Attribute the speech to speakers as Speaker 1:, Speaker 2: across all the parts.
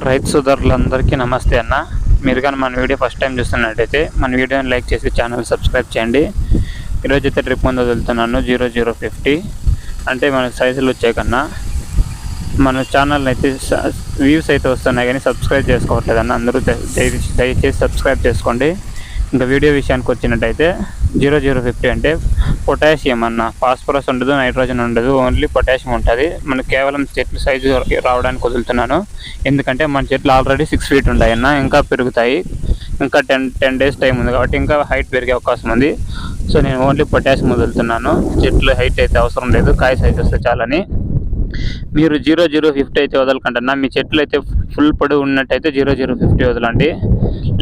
Speaker 1: రైతు సోదరులందరికీ నమస్తే అన్న. మీరు కానీ మన వీడియో ఫస్ట్ టైం చూస్తున్నట్టయితే మన వీడియోని లైక్ చేసి ఛానల్ సబ్స్క్రైబ్ చేయండి. ఈరోజు అయితే ట్రిప్ ముందు వదులుతున్నాను జీరో జీరో ఫిఫ్టీ. అంటే మన సైజులు వచ్చే కన్నా. మన ఛానల్ అయితే వ్యూస్ అయితే వస్తున్నాయి కానీ సబ్స్క్రైబ్ చేసుకోవట్లేదన్న అందరూ దయచేసి సబ్స్క్రైబ్ చేసుకోండి. ఇంకా వీడియో విషయానికి వచ్చినట్టయితే జీరో జీరో ఫిఫ్టీ అంటే పొటాషియం అన్న ఫాస్ఫరస్ ఉండదు నైట్రోజన్ ఉండదు ఓన్లీ పొటాషియం ఉంటుంది. మనం కేవలం చెట్లు సైజు రావడానికి వదులుతున్నాను. ఎందుకంటే మన చెట్లు ఆల్రెడీ సిక్స్ ఫీట్ ఉంటాయి అన్న ఇంకా పెరుగుతాయి. ఇంకా టెన్ టెన్ డేస్ టైం ఉంది కాబట్టి ఇంకా హైట్ పెరిగే అవకాశం ఉంది. సో నేను ఓన్లీ పొటాషియం వదులుతున్నాను. చెట్లు హైట్ అయితే అవసరం లేదు కాయ సైజ్ వస్తే చాలని. మీరు జీరో జీరో ఫిఫ్టీ అయితే వదలకంటున్నా మీ చెట్లు అయితే ఫుల్ పొడవు ఉన్నట్టయితే జీరో జీరో ఫిఫ్టీ వదలండి.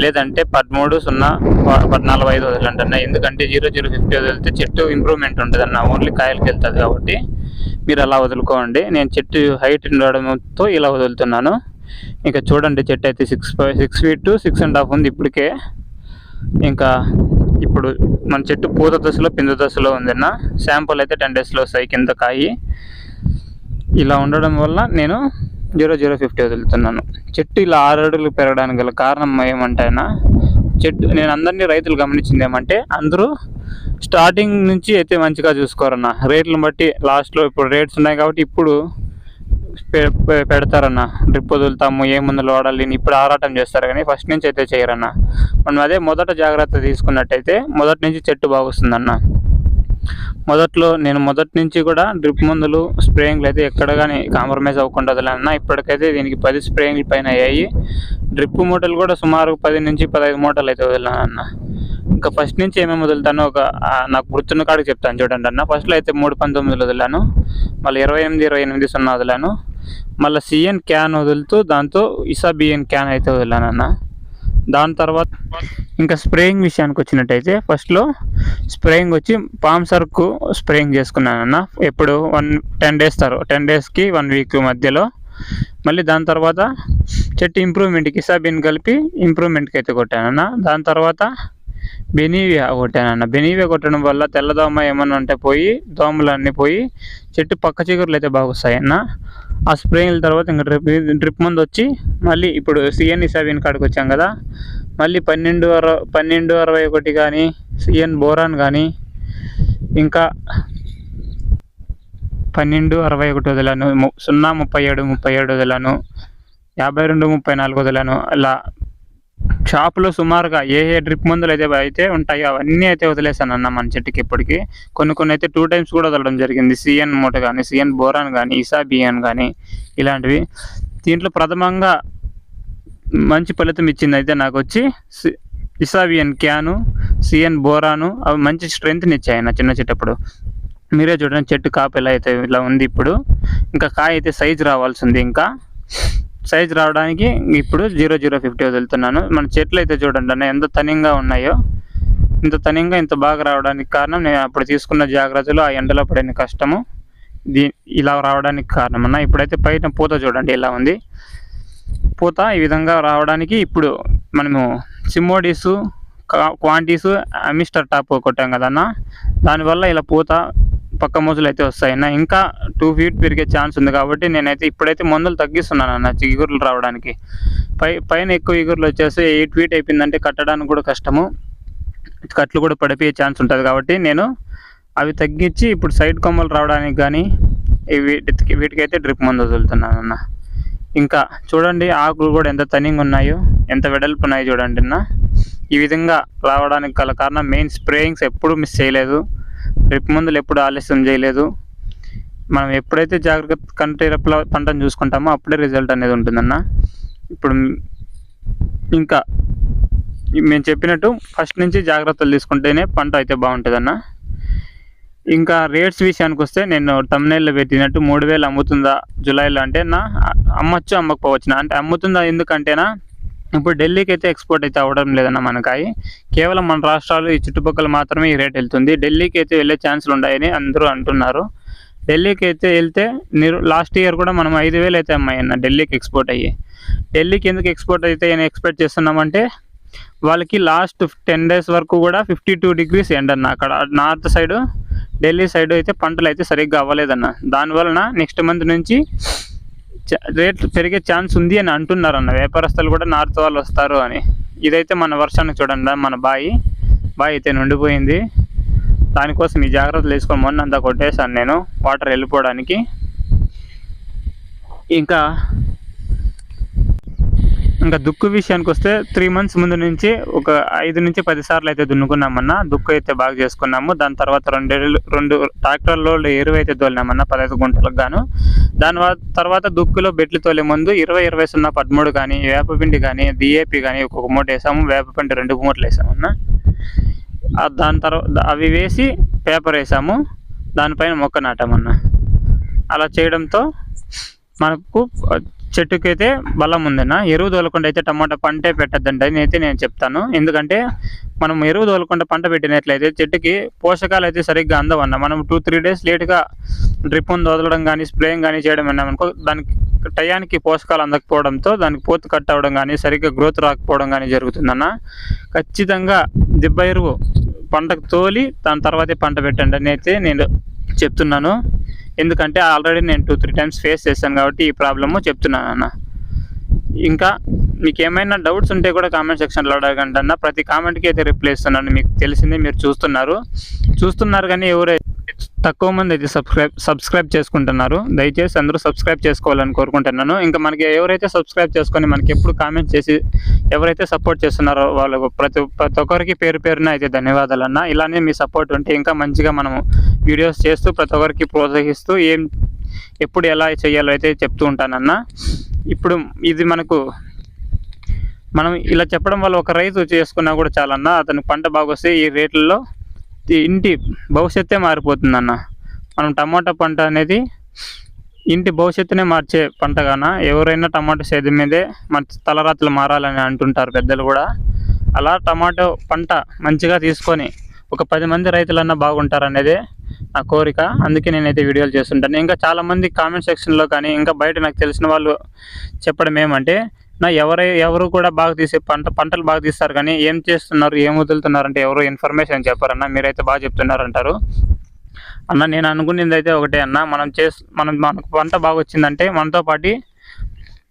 Speaker 1: లేదంటే పదమూడు సున్నా పద్నాలుగు ఐదు వదలండి అన్న ఎందుకంటే జీరో జీరో ఫిఫ్టీ వదిలితే చెట్టు ఇంప్రూవ్మెంట్ ఉంటుంది అన్న ఓన్లీ కాయలకి వెళ్తుంది కాబట్టి మీరు అలా వదులుకోండి. నేను చెట్టు హైట్ ఉండడంతో ఇలా వదులుతున్నాను. ఇంకా చూడండి చెట్టు అయితే six six feet to six and half ఉంది ఇప్పటికే. ఇంకా ఇప్పుడు మన చెట్టు పూత దశలో పిందు దశలో ఉందన్న. శాంపుల్ అయితే టెన్ డేస్లో వస్తాయి కింద కాయి. ఇలా ఉండడం వల్ల నేను జీరో జీరో ఫిఫ్టీ వదులుతున్నాను. చెట్టు ఇలా ఆరు అడుగులు పెరగడానికి గల కారణం ఏమంటే చెట్టు నేను అందరినీ రైతులు గమనించింది ఏమంటే అందరూ స్టార్టింగ్ నుంచి అయితే మంచిగా చూసుకోరన్న. రేట్లను బట్టి లాస్ట్లో ఇప్పుడు రేట్స్ ఉన్నాయి కాబట్టి ఇప్పుడు పె- పె- పెడతారన్న. డ్రిప్ వదులుతాము ఏ మందులు వాడాలి ఇప్పుడు ఆరాటం చేస్తారు కానీ ఫస్ట్ నుంచి అయితే చేయరన్న. మనం అదే మొదట జాగ్రత్త తీసుకున్నట్టయితే మొదటి నుంచి చెట్టు బాగుస్తుందన్న. మొదట్లో నేను మొదటి నుంచి కూడా డ్రిప్ మందులు స్ప్రేయింగ్లు అయితే ఎక్కడ కానీ కాంప్రమైజ్ అవ్వకుండా వదిలేనా ఇప్పటికైతే దీనికి పది స్ప్రేయింగ్లు పైన అయ్యాయి. డ్రిప్ మూటలు కూడా సుమారు పది నుంచి పదహైదు మూటలు అయితే వదిలాను అన్న. ఇంకా ఫస్ట్ నుంచి ఏమేమి వదులుతానో ఒక నాకు గుర్తున్న కాడికి చెప్తాను చూడండి అన్న. ఫస్ట్లో అయితే మూడు పంతొమ్మిదిలో వదిలాను. మళ్ళీ ఇరవై ఎనిమిది ఇరవై ఎనిమిది సున్నా వదిలాను. మళ్ళీ సిఎన్ క్యాన్ వదులుతూ దాంతో ఇసా బిఎన్ క్యాన్ అయితే వదిలాను అన్న. దాని తర్వాత ఇంకా స్ప్రేయింగ్ విషయానికి వచ్చినట్టయితే ఫస్ట్లో స్ప్రేయింగ్ వచ్చి పామ్ సర్కు స్ప్రేయింగ్ చేసుకున్నాను అన్న ఎప్పుడు వన్ టెన్ డేస్ తర్వాత టెన్ డేస్కి వన్ వీక్ మధ్యలో. మళ్ళీ దాని తర్వాత చెట్టు ఇంప్రూవ్మెంట్కి ఇసాబిన్ కలిపి ఇంప్రూవ్మెంట్కి అయితే కొట్టానన్న. దాని తర్వాత బెనీవియా కొట్టానన్న బెనీవియా కొట్టడం వల్ల తెల్లదోమ ఏమన్నా ఉంటే పోయి దోమలు అన్నీ పోయి చెట్టు పక్క చిగురులు అయితే బాగా వస్తాయన్న ఆ స్ప్రేల తర్వాత ఇంకా డ్రిప్ డ్రిప్ ముందు వచ్చి మళ్ళీ ఇప్పుడు సిఎన్ ఇసాబిన్ కాడికి వచ్చాం కదా. మళ్ళీ పన్నెండు అరవై పన్నెండు అరవై ఒకటి కానీ సిఎన్ బోరాన్ కానీ ఇంకా పన్నెండు అరవై ఒకటి వదిలాను ము- సున్నా ముప్పై ఏడు ముప్పై ఏడు వదిలాను యాభై రెండు ముప్పై నాలుగు వదిలాను అలా షాపులో సుమారుగా ఏ ఏ డ్రిప్ మందులు అయితే అయితే ఉంటాయో అవన్నీ అయితే వదిలేసాను అన్న మన చెట్టుకి ఇప్పటికి. కొన్ని కొన్ని అయితే టూ టైమ్స్ కూడా వదలడం జరిగింది. సిఎన్ మూట కానీ సిఎన్ బోరాన్ కానీ ఇసాబియన్ కానీ ఇలాంటివి. దీంట్లో ప్రథమంగా మంచి ఫలితం ఇచ్చింది అయితే నాకు వచ్చి సి- క్యాను సిఎన్ బోరాను అవి మంచి స్ట్రెంగ్త్ని ఇచ్చాయి నా చిన్న చెట్టప్పుడు. మీరే చూడండి చెట్టు కాపు ఎలా అయితే ఇలా ఉంది ఇప్పుడు. ఇంకా కాయ అయితే సైజు రావాల్సింది ఇంకా. సైజ్ రావడానికి ఇప్పుడు జీరో జీరో ఫిఫ్టీ వదులుతున్నాను మన చెట్లు అయితే చూడండి అన్న ఎంత తనింగా ఉన్నాయో. ఇంత తనింగా ఇంత బాగా రావడానికి కారణం నేను అప్పుడు తీసుకున్న జాగ్రత్తలు ఆ ఎండలో పడిన కష్టము. దీ ఇలా రావడానికి కారణం అన్న. ఇప్పుడైతే పైన పూత చూడండి ఇలా ఉంది. పూత ఈ విధంగా రావడానికి ఇప్పుడు మనము సిమ్మోడీసు క్వాంటీసు అమిస్టర్ టాప్ కొట్టాం కదన్నా దానివల్ల ఇలా పూత పక్క మోజులు అయితే వస్తాయన్న ఇంకా టూ ఫీట్ పెరిగే ఛాన్స్ ఉంది కాబట్టి నేనైతే ఇప్పుడైతే మందులు తగ్గిస్తున్నాను అన్న చిగురులు రావడానికి. పై పైన ఎక్కువ ఇగురులు వచ్చేసి ఎయిట్ ఫీట్ అయిపోయిందంటే కట్టడానికి కూడా కష్టము. కట్లు కూడా పడిపోయే ఛాన్స్ ఉంటుంది కాబట్టి నేను అవి తగ్గించి ఇప్పుడు సైడ్ కొమ్మలు రావడానికి కానీ వీటికి వీటికైతే డ్రిప్ మందు వదులుతున్నాను అన్న. ఇంకా చూడండి ఆకులు కూడా ఎంత తనింగ్ ఉన్నాయో ఎంత వెడల్పు ఉన్నాయో చూడండి అన్న. ఈ విధంగా రావడానికి గల కారణం మెయిన్ స్ప్రేయింగ్స్ ఎప్పుడు మిస్ చేయలేదు. రేపు మందులు ఎప్పుడు ఆలస్యం చేయలేదు. మనం ఎప్పుడైతే జాగ్రత్త కంటి రెప్పల పంటను చూసుకుంటామో అప్పుడే రిజల్ట్ అనేది ఉంటుందన్న. ఇప్పుడు ఇంకా మేము చెప్పినట్టు ఫస్ట్ నుంచి జాగ్రత్తలు తీసుకుంటేనే పంట అయితే బాగుంటుందన్న. ఇంకా రేట్స్ విషయానికి వస్తే నేను తమ్నేల్లో పెట్టినట్టు మూడు వేలు అమ్ముతుందా జూలైలో అంటే నా అమ్మొచ్చు అమ్మకపోవచ్చు అంటే అమ్ముతుందా ఎందుకంటేనా ఇప్పుడు ఢిల్లీకి అయితే ఎక్స్పోర్ట్ అయితే అవ్వడం లేదన్న మనకాయ. కేవలం మన రాష్ట్రాలు ఈ చుట్టుపక్కల మాత్రమే ఈ రేట్ వెళ్తుంది. ఢిల్లీకి అయితే వెళ్ళే ఛాన్సులు ఉన్నాయని అందరూ అంటున్నారు. ఢిల్లీకి అయితే వెళ్తే మీరు లాస్ట్ ఇయర్ కూడా మనం ఐదు వేలు అయితే అమ్మాయన్న ఢిల్లీకి ఎక్స్పోర్ట్ అయ్యి. ఢిల్లీకి ఎందుకు ఎక్స్పోర్ట్ అయితే అని ఎక్స్పెక్ట్ చేస్తున్నామంటే వాళ్ళకి లాస్ట్ టెన్ డేస్ వరకు కూడా ఫిఫ్టీ టూ డిగ్రీస్ ఎండ్ అన్న అక్కడ. నార్త్ సైడ్ ఢిల్లీ సైడ్ అయితే పంటలు అయితే సరిగ్గా అవ్వలేదన్న. దానివలన నెక్స్ట్ మంత్ నుంచి రేట్లు పెరిగే ఛాన్స్ ఉంది అని అంటున్నారు అన్న వ్యాపారస్తులు కూడా నార్త్ వాళ్ళు వస్తారు అని. ఇదైతే మన వర్షానికి చూడండి మన బాయి. బావి అయితే నిండిపోయింది. దానికోసం ఈ జాగ్రత్తలు తీసుకొని మొన్న అంతా కొట్టేశాను నేను వాటర్ వెళ్ళిపోవడానికి. ఇంకా ఇంకా దుక్కు విషయానికి వస్తే త్రీ మంత్స్ ముందు నుంచి ఒక ఐదు నుంచి పది సార్లు అయితే దున్నుకున్నామన్నా. దుక్కు అయితే బాగా చేసుకున్నాము. దాని తర్వాత రెండు రెండు ట్రాక్టర్లో ఎరువు అయితే తోలినామన్నా పదహైదు గుంటలకు గాను. దాని తర్వాత దుక్కులో బెట్లు తోలే ముందు ఇరవై ఇరవై సున్నా పదమూడు కానీ వేపపిండి కానీ డిఏపి కానీ ఒక్కొక్క మూట వేసాము. వేపపిండి రెండు మూటలు వేసామన్నా. దాని తర్వాత అవి వేసి పేపర్ వేసాము. దానిపైన మొక్క నాటామన్నా. అలా చేయడంతో మనకు చెట్టుకైతే బలం ఉందన్న. ఎరువు తోలకుండా అయితే టమాటా పంటే పెట్టద్దండి అని అయితే నేను చెప్తాను. ఎందుకంటే మనం ఎరువు తోలకుండా పంట పెట్టినట్లయితే చెట్టుకి పోషకాలు అయితే సరిగ్గా అందవన్న. మనం టూ త్రీ డేస్ లేట్గా డ్రిప్ను వదలడం కానీ స్ప్రేయింగ్ కానీ చేయడం అన్నామనుకో దానికి టయానికి పోషకాలు అందకపోవడంతో దానికి పోతు కట్ అవ్వడం కానీ సరిగ్గా గ్రోత్ రాకపోవడం కానీ జరుగుతుందన్న. ఖచ్చితంగా దిబ్బ ఎరువు పంటకు తోలి దాని తర్వాతే పంట పెట్టండి అని అయితే నేను చెప్తున్నాను. ఎందుకంటే ఆల్రెడీ నేను టూ త్రీ టైమ్స్ ఫేస్ చేశాను కాబట్టి ఈ ప్రాబ్లము చెప్తున్నాను అన్న ఇంకా మీకు ఏమైనా డౌట్స్ ఉంటే కూడా కామెంట్ సెక్షన్లో అడగండి అన్న. ప్రతి కామెంట్కి అయితే రిప్లై ఇస్తున్నాను మీకు తెలిసిందే మీరు చూస్తున్నారు. చూస్తున్నారు కానీ ఎవరైతే తక్కువ మంది అయితే సబ్స్క్రైబ్ సబ్స్క్రైబ్ చేసుకుంటున్నారు. దయచేసి అందరూ సబ్స్క్రైబ్ చేసుకోవాలని కోరుకుంటున్నాను. ఇంకా మనకి ఎవరైతే సబ్స్క్రైబ్ చేసుకొని మనకి ఎప్పుడు కామెంట్ చేసి ఎవరైతే సపోర్ట్ చేస్తున్నారో వాళ్ళకు ప్రతి ప్రతి ఒక్కరికి పేరు పేరున అయితే ధన్యవాదాలు అన్న. ఇలానే మీ సపోర్ట్ ఉంటే ఇంకా మంచిగా మనము వీడియోస్ చేస్తూ ప్రతి ఒక్కరికి ప్రోత్సహిస్తూ ఏం ఎప్పుడు ఎలా చేయాలో అయితే చెప్తూ ఉంటానన్న. ఇప్పుడు ఇది మనకు మనం ఇలా చెప్పడం వల్ల ఒక రైతు చేసుకున్నా కూడా చాలన్న. అతను పంట బాగొస్తే ఈ రేట్లలో ఇంటి భవిష్యత్తే మారిపోతుందన్న. మనం టమాటా పంట అనేది ఇంటి భవిష్యత్తునే మార్చే పంటగానా. ఎవరైనా టమాటా సేద్యం మీదే మన తలరాత్రులు మారాలని అంటుంటారు పెద్దలు కూడా. అలా టమాటో పంట మంచిగా తీసుకొని ఒక పది మంది రైతులన్నా బాగుంటారనేదే నా కోరిక. అందుకే నేనైతే వీడియోలు చేస్తుంటాను. ఇంకా చాలామంది కామెంట్ సెక్షన్లో కానీ ఇంకా బయట నాకు తెలిసిన వాళ్ళు చెప్పడం ఏమంటే నా ఎవరై ఎవరు కూడా బాగా తీసే పంట పంటలు బాగా తీస్తారు కానీ ఏం చేస్తున్నారు ఏం వదులుతున్నారు అంటే ఎవరు ఇన్ఫర్మేషన్ చెప్పారన్న మీరైతే బాగా చెప్తున్నారంటారు. అన్న నేను అనుకునేది అయితే ఒకటే అన్న. మనం చేస్ మనం మనకు పంట బాగా వచ్చిందంటే మనతో పాటు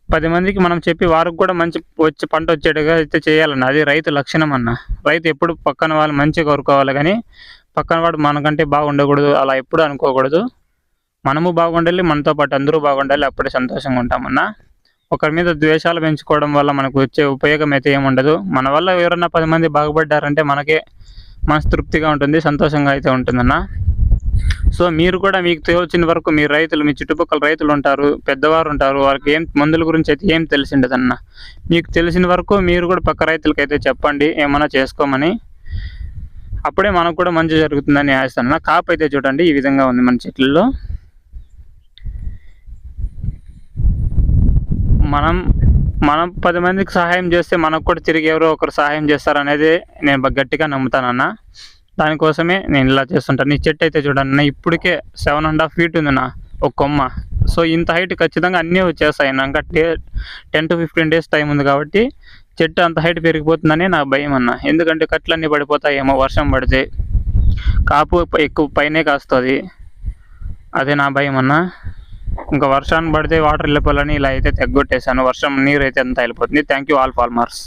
Speaker 1: పది మందికి మనం చెప్పి వారికి కూడా మంచి వచ్చి పంట వచ్చేట్టుగా అయితే చేయాలన్న. అది రైతు లక్షణం అన్న. రైతు ఎప్పుడు పక్కన వాళ్ళు మంచిగా కోరుకోవాలి కానీ పక్కన వాడు మనకంటే బాగుండకూడదు అలా ఎప్పుడు అనుకోకూడదు. మనము బాగుండాలి మనతో పాటు అందరూ బాగుండాలి అప్పుడే సంతోషంగా ఉంటామన్నా. ఒకరి మీద ద్వేషాలు పెంచుకోవడం వల్ల మనకు వచ్చే ఉపయోగం అయితే ఏముండదు మన వల్ల ఎవరన్నా పది మంది బాగుపడ్డారంటే మనకే మనసు తృప్తిగా ఉంటుంది సంతోషంగా అయితే ఉంటుందన్నా. సో మీరు కూడా మీకు తెలిసిన వరకు మీ రైతులు మీ చుట్టుపక్కల రైతులు ఉంటారు పెద్దవారు ఉంటారు వాళ్ళకి ఏం మందుల గురించి అయితే ఏం తెలిసి ఉండదన్న మీకు తెలిసిన వరకు మీరు కూడా పక్క రైతులకి అయితే చెప్పండి ఏమైనా చేసుకోమని. అప్పుడే మనకు కూడా మంచి జరుగుతుందని ఆశిస్తాను కాపు అయితే చూడండి ఈ విధంగా ఉంది మన చెట్లలో. మనం మనం పది మందికి సహాయం చేస్తే మనకు కూడా తిరిగి ఎవరో ఒకరు సహాయం చేస్తారనేది నేను గట్టిగా నమ్ముతానన్నా దానికోసమే నేను ఇలా చేస్తుంటాను ఈ చెట్టు అయితే చూడండి నా ఇప్పటికే సెవెన్ అండ్ హాఫ్ ఫీట్ ఉంది నా ఒక కొమ్మ. సో ఇంత హైట్ ఖచ్చితంగా అన్నీ వచ్చేస్తాయి నా ఇంకా ten to fifteen days time ఉంది కాబట్టి చెట్టు అంత హైట్ పెరిగిపోతుందని నా భయం అన్న. ఎందుకంటే కట్లన్నీ పడిపోతాయేమో వర్షం పడితే. కాపు ఎక్కువ పైనే కాస్తుంది. అదే నా భయం అన్న. ఇంకా వర్షాన్ని పడితే వాటర్ వెళ్ళిపోవాలని ఇలా అయితే తెగ్గొట్టేశాను వర్షం నీరు అయితే అంతా వెళ్ళిపోతుంది. Thank you all farmers